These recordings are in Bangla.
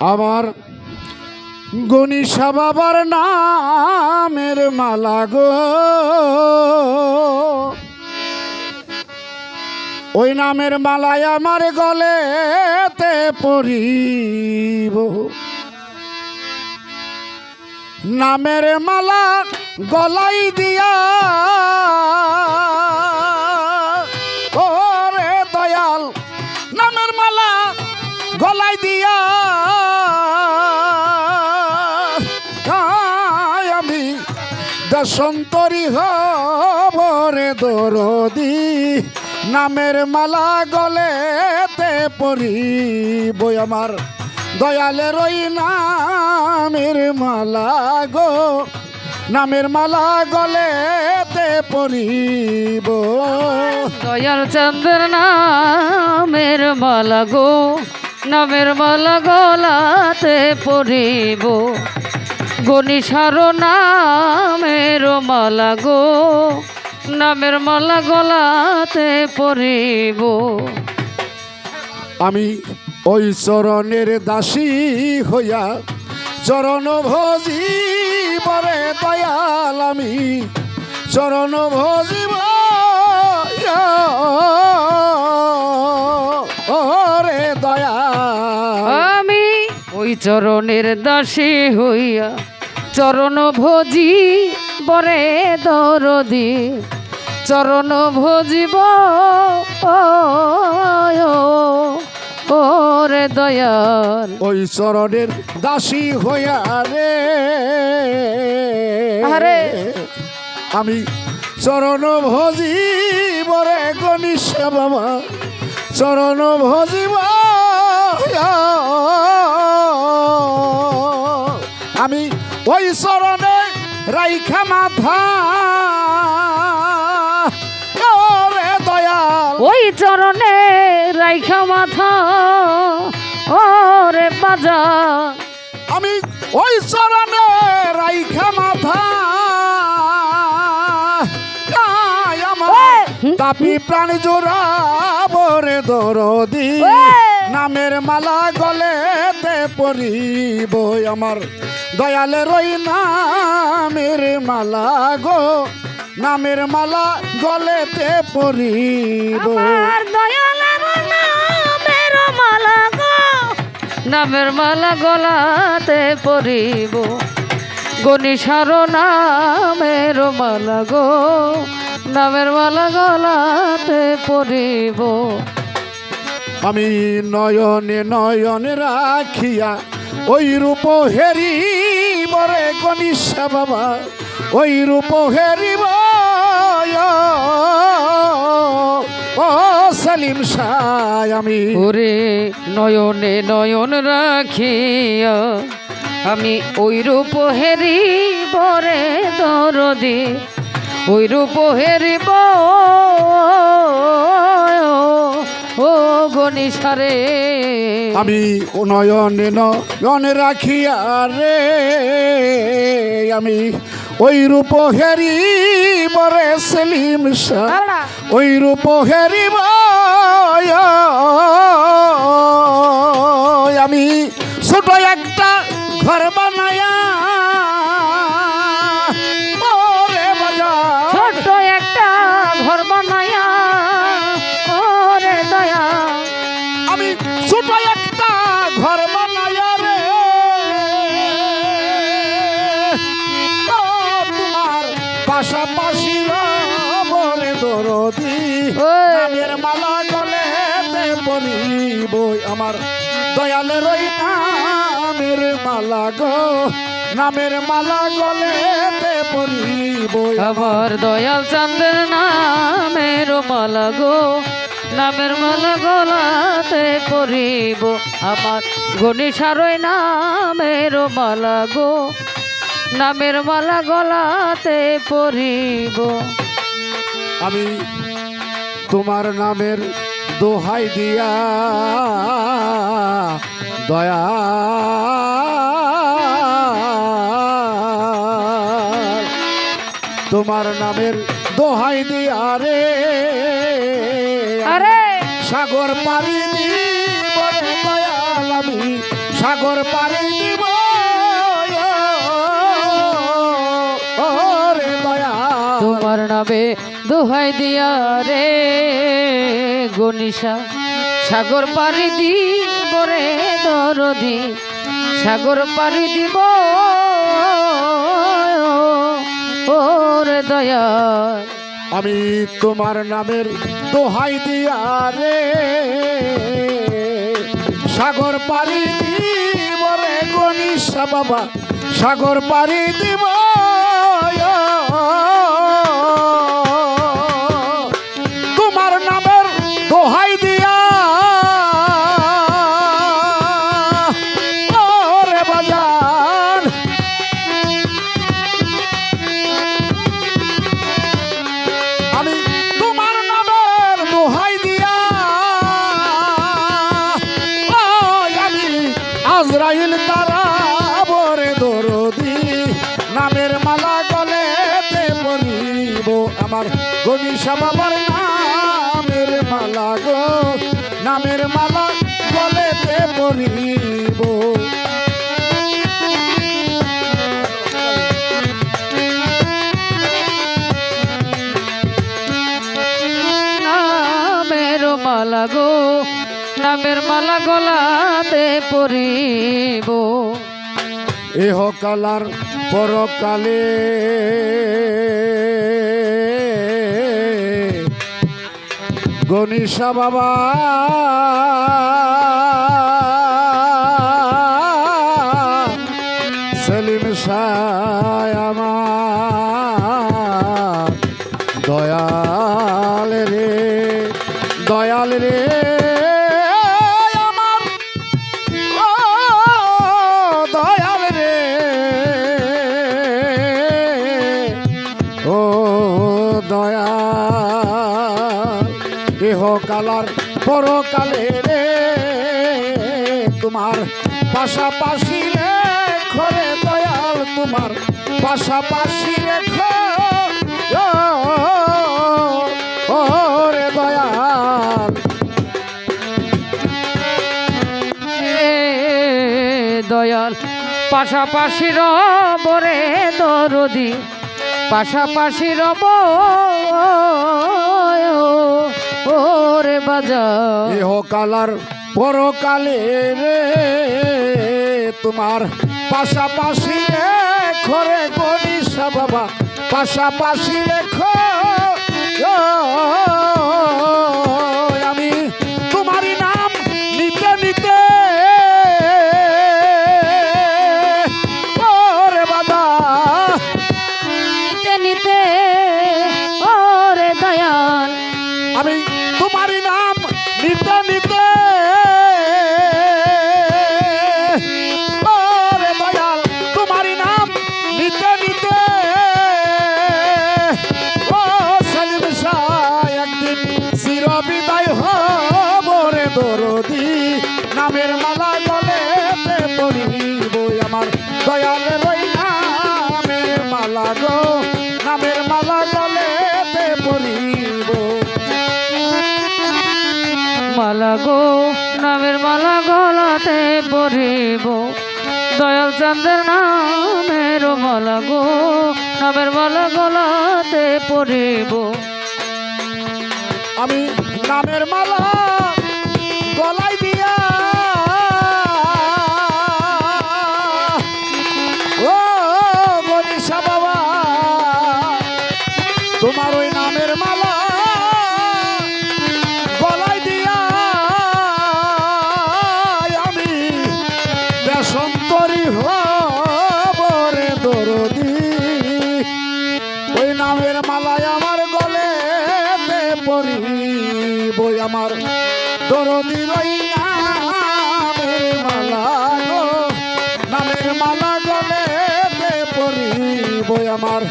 আমার গণিসা বাবার নামের মালা গো। ওই নামের মালায় আমার গলেতে পরিব নামের মালা গলাই দিয়া দশন্তরী হবরে দরদি, নামের মালা গলে গলেতে পরিব আমার। দয়ালের ওই নামের মালা গো, নামের মালা গলে গলেতে পরিব। দয়াল চন্দ্র নামের মালা গো, নামের মালা গলাতে পরিব। গণিসার নামের মালা গো, নামের মালা গলাতে পরিব। আমি ওই চরণের দাসী হইয়া চরণ ভজি বরে দয়াল আমি, চরণ ভজিব ওই চরণের দাসী হইয়া চরণ ভোজি বরে দরদি। চরণ ভোজিব ওরে দয়াল। ওই চরণের দাসী হইয়া রে। আরে। আমি চরণ ভজি বরে গণিস বাবা চরণ ভজিব আমি ওই চরণে রাইখা মাথা। দয়াল। ওই চরণে রাইখা মাথা। ও রে বাজা। আমি ওই চরণে রাইখা মাথা। তাপি প্রাণ জোড়া বরে দরদি। নামের মালা গলেতে পরিব আমার। দয়ালের ওই নামের মালা গো, নামের মালা গলেতে পরিব। নামের মালা নামের মালা গলাতে পরিব। গণিসার নামের মালা গো, নামের মালা গলাতে পরিব। আমি নয়নে নয়নে রাখিয়া ওই রূপ হেরি বরে গণিসা বাবা, ওই রূপ হেরিব সালিম সাই আমি। ওরে নয়নে নয়ন রাখিয়া আমি ওই রূপ হেরি বরে দরদি, ওই রূপ হেরিব গণিসারে আমি নয়নে নয়নে রাখিয়া রে আমি ওই রূপ হেরি বরে সেলিম ওই রূপ হেরি আমি আমার দয়ালের ওই নামের মালা গো নামের মালা গলে পরিব। আমার দয়াল চাঁদের নামের মালা গো নামের মালা গলাতে পরিব। আমার গণেশারই নামের মালা গো নামের মালা গলাতে পরিব। আমি তোমার নামের দোহাই দিয়া দয়া। তোমার নামের দোহাই দিয়া রে। আরে। সাগর পারি দয়াল আমি। সাগর পাড়ি দিব। দয়া তোমার নামে দোহাই দিয়া রে। গনিশা সাগর পাড়ি দিব রে দরদি, সাগর পাড়ি দিব ওরে দয়া আমি তোমার নামের দোহাই দিয়া রে, সাগর পাড়ি দিব রে গনিশা বাবা, সাগর পাড়ি দিব আমি তোমার নামের দোহাই দিয়া। আমি আজরাইল তারা বরে দরদি, নামের মালা গলেতে পরিব আমার গনিশা বাবার নামের মালা গো, নামের মালা গলেতে পরিব। পরিব এহ কালার পরকালে। গণিসা বাবা। সেলিম সায় আমার দয়াল দয়াল। দেহ কালার পরকালে রে, তোমার পাশাপাশি রে খরে দয়াল, তোমার পাশাপাশি রে দয়াল। দয়াল, পাশাপাশি রে দরদি, পাশাপাশি রব ওরে বাজা এহ কালার পরকালে রে তোমার পাশাপাশি রে খরে গণিসা বাবা পাশাপাশি রেখো। মালা গো, নামের মালা গলাতে পরিব। দয়াল চন্দ্রের নামের মালা গো, নামের মালা গলাতে পরিব। আমি নামের মালা আমার দরদির ওই নামের মালা গলে আমার?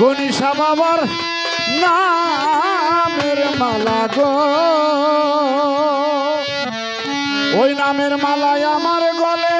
গণিসা বাবার নামের মালা গো। ওই নামের মালায় আমার গলে